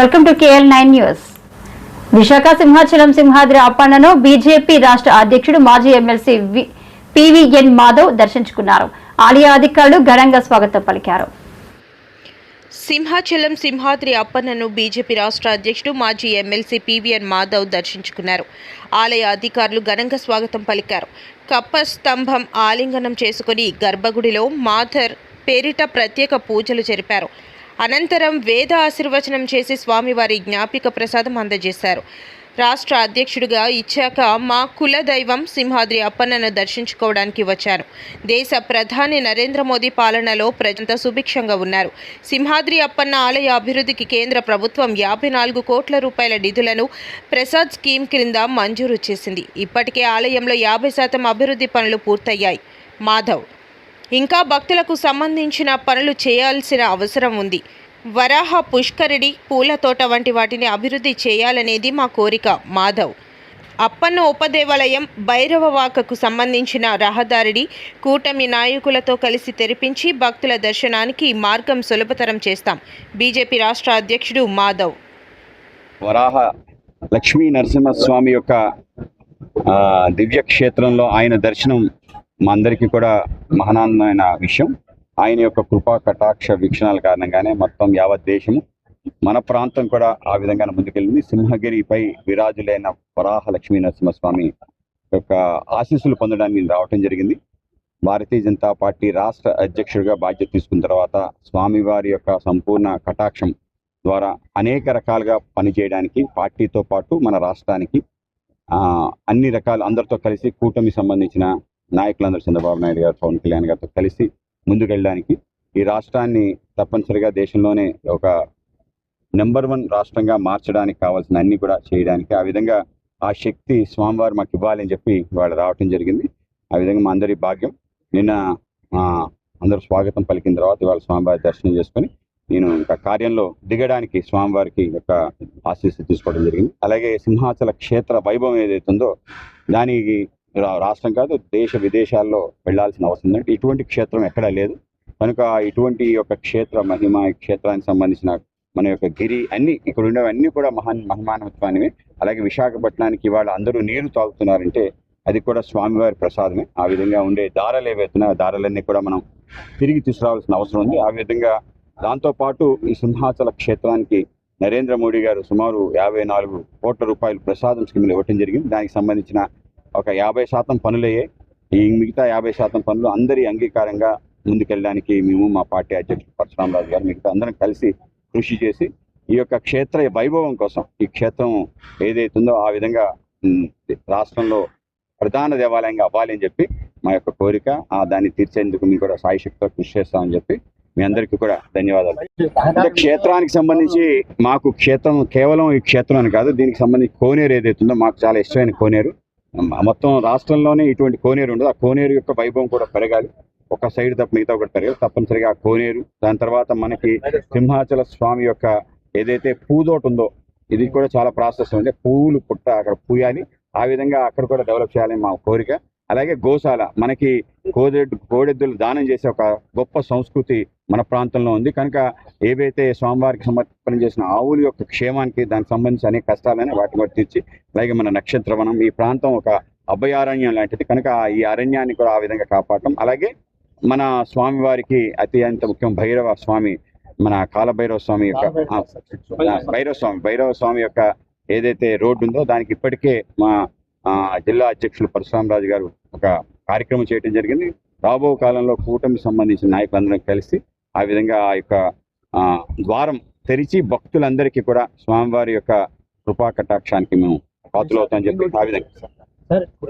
Welcome to KL nine news Visakha Simhachalam Simhadri అప్పన్నను BJP రాష్ట్ర అధ్యక్షుడు మాజీ ఎమ్మెల్సీ వి- PVN Madhav దర్శించుకున్నారు. ఆలయ అధికారులు ఘనంగా స్వాగతం పలికారు. సింహాచలం సింహాద్రి అప్పన్నను బీజేపీ రాష్ట్ర అధ్యక్షుడు మాజీ ఎమ్మెల్సీ పీవీఎన్ మాధవ్ దర్శించుకున్నారు. ఆలయ అధికారులు ఘనంగా స్వాగతం పలికారు. కప్ప స్తంభం ఆలింగనం చేసుకుని గర్భగుడిలో మాథర్ పేరిట ప్రత్యేక పూజలు జరిపారు. అనంతరం వేద ఆశీర్వచనం చేసి స్వామివారి జ్ఞాపిక ప్రసాదం అందజేశారు. రాష్ట్ర అధ్యక్షుడిగా ఇచ్చాక మా కుల దైవం సింహాద్రి అప్పన్నను దర్శించుకోవడానికి వచ్చాను దేశ ప్రధాని నరేంద్ర మోదీ పాలనలో ప్రజంతా సుభిక్షంగా ఉన్నారు. సింహాద్రి అప్పన్న ఆలయ అభివృద్ధికి కేంద్ర ప్రభుత్వం యాభై నాలుగు కోట్ల రూపాయల నిధులను ప్రసాద్ స్కీమ్ క్రింద మంజూరు చేసింది. ఇప్పటికే ఆలయంలో యాభై శాతం అభివృద్ధి పనులు పూర్తయ్యాయి. మాధవ్ ఇంకా భక్తులకు సంబంధించిన పనులు చేయాల్సిన అవసరం ఉంది. వరాహ పుష్కరిణి పూల తోట వంటి వాటిని అభివృద్ధి చేయాలనేది మా కోరిక. మాధవ్. అప్పన్న ఉపదేవాలయం భైరవవాకకు సంబంధించిన రహదారిని కూటమి నాయకులతో కలిసి తెరిపించి భక్తుల దర్శనానికి మార్గం సులభతరం చేస్తాం. బీజేపీ రాష్ట్ర అధ్యక్షుడు మాధవ్. వరాహ లక్ష్మీ నరసింహస్వామి యొక్క దివ్యక్షేత్రంలో దివ్య క్షేత్రంలో ఆయన దర్శనం మా అందరికీ కూడా మహానందమైన విషయం. ఆయన యొక్క కృపా కటాక్ష వీక్షణాల కారణంగానే మొత్తం యావత్ దేశము మన ప్రాంతం కూడా ఆ విధంగానే ముందుకెళ్ళింది. సింహగిరిపై విరాజులైన వరాహ లక్ష్మీ నరసింహస్వామి యొక్క ఆశీస్సులు పొందడానికి రావటం జరిగింది. భారతీయ జనతా పార్టీ రాష్ట్ర అధ్యక్షుడిగా బాధ్యత తీసుకున్న తర్వాత స్వామివారి యొక్క సంపూర్ణ కటాక్షం ద్వారా అనేక రకాలుగా పనిచేయడానికి పార్టీతో పాటు మన రాష్ట్రానికి ఆ, అన్ని రకాల అందరితో కలిసి కూటమి సంబంధించిన నాయకులందరూ చంద్రబాబు నాయుడు గారు పవన్ కళ్యాణ్ గారితో కలిసి ముందుకెళ్ళడానికి ఈ రాష్ట్రాన్ని తప్పనిసరిగా దేశంలోనే ఒక నెంబర్ వన్ రాష్ట్రంగా మార్చడానికి కావాల్సిన అన్ని కూడా చేయడానికి ఆ విధంగా ఆ శక్తి స్వామివారు మాకు ఇవ్వాలని చెప్పి వాళ్ళు రావటం జరిగింది. ఆ విధంగా మా అందరి భాగ్యం. నిన్న ఆ, అందరూ స్వాగతం పలికిన తర్వాత ఇవాళ స్వామివారి దర్శనం చేసుకొని నేను ఇంకా కార్యంలో దిగడానికి స్వామివారికి యొక్క ఆశీస్సు తీసుకోవడం జరిగింది. అలాగే సింహాచల క్షేత్ర వైభవం ఏదైతుందో ఉందో దానికి రాష్ట్రం కాదు దేశ విదేశాల్లో వెళ్ళాల్సిన అవసరం ఉందంటే ఇటువంటి క్షేత్రం ఎక్కడా లేదు. కనుక ఇటువంటి యొక్క క్షేత్ర మహిమ క్షేత్రానికి సంబంధించిన మన యొక్క గిరి అన్ని ఇక్కడ ఉండేవన్నీ కూడా మహాన్ మహమానవత్వానివి అలాగే విశాఖపట్నానికి ఇవాళ అందరూ నీరు తాగుతున్నారంటే అది కూడా స్వామివారి ప్రసాదమే. ఆ విధంగా ఉండే దారాలు ఏవైతున్నాయో దారాలన్నీ కూడా మనం తిరిగి తీసుకురావాల్సిన అవసరం ఉంది. ఆ విధంగా దాంతోపాటు ఈ సింహాచల క్షేత్రానికి నరేంద్ర మోడీ గారు సుమారు యాభై నాలుగు కోట్ల రూపాయలు ప్రసాదం స్కీమ్లు ఇవ్వటం జరిగింది. దానికి సంబంధించిన ఒక యాభై శాతం పనులయ్యాయి. ఈ మిగతా యాభై శాతం పనులు అందరి అంగీకారంగా ముందుకెళ్ళడానికి మేము మా పార్టీ అధ్యక్షుడు పరశురామరాజు గారు మిగతా అందరం కలిసి కృషి చేసి ఈ యొక్క క్షేత్ర వైభవం కోసం ఈ క్షేత్రం ఏదైతుందో ఆ విధంగా రాష్ట్రంలో ప్రధాన దేవాలయంగా అవ్వాలి అని చెప్పి మా యొక్క కోరిక ఆ దాన్ని తీర్చేందుకు మేము కూడా సాయశక్తితో కృషి చేస్తామని చెప్పి మీ అందరికీ కూడా ధన్యవాదాలు. అంటే క్షేత్రానికి సంబంధించి మాకు క్షేత్రం కేవలం ఈ క్షేత్రం అని కాదు దీనికి సంబంధించి కోనేరు ఏదైతుందో మాకు చాలా ఇష్టమైన కోనేరు. మొత్తం రాష్ట్రంలోనే ఇటువంటి కోనేరు ఉండదు. ఆ కోనేరు యొక్క వైభవం కూడా పెరగాలి. ఒక సైడ్ తప్ప మిగతా ఒకటి పెరగాలి. తప్పనిసరిగా ఆ కోనేరు దాని తర్వాత మనకి సింహాచల స్వామి యొక్క ఏదైతే పూదోట ఉందో ఇది కూడా చాలా ప్రాసెస్ ఉంది పూలు పుట్ట అక్కడ పూయాలి. ఆ విధంగా అక్కడ కూడా డెవలప్ చేయాలని మా కోరిక. అలాగే గోశాల. మనకి కోదెడ్డు కోడెద్దులు దానం చేసే ఒక గొప్ప సంస్కృతి మన ప్రాంతంలో ఉంది. కనుక ఏవైతే స్వామివారికి సమర్పణ చేసిన ఆవుల యొక్క క్షేమానికి దానికి సంబంధించి అనేక కష్టాలని వాటిని తీర్చి అలాగే మన నక్షత్రవనం ఈ ప్రాంతం ఒక అభయారణ్యం లాంటిది. కనుక ఈ అరణ్యాన్ని కూడా ఆ విధంగా కాపాడటం. అలాగే మన స్వామివారికి అత్యంత ముఖ్యం భైరవ స్వామి మన కాలభైరవ స్వామి యొక్క భైరవ స్వామి భైరవ స్వామి యొక్క ఏదైతే రోడ్డు ఉందో దానికి ఇప్పటికే మా జిల్లా అధ్యక్షులు పరశురామరాజు గారు ఒక కార్యక్రమం చేయడం జరిగింది. రాబో కాలంలో కూటమి సంబంధించిన నాయకులందరం కలిసి ఆ విధంగా ఆ యొక్క ఆ, ద్వారం తెరిచి భక్తులందరికీ కూడా స్వామివారి యొక్క కృపా కటాక్షానికి మేము పాతులవుతామని చెప్పి ఆ విధంగా.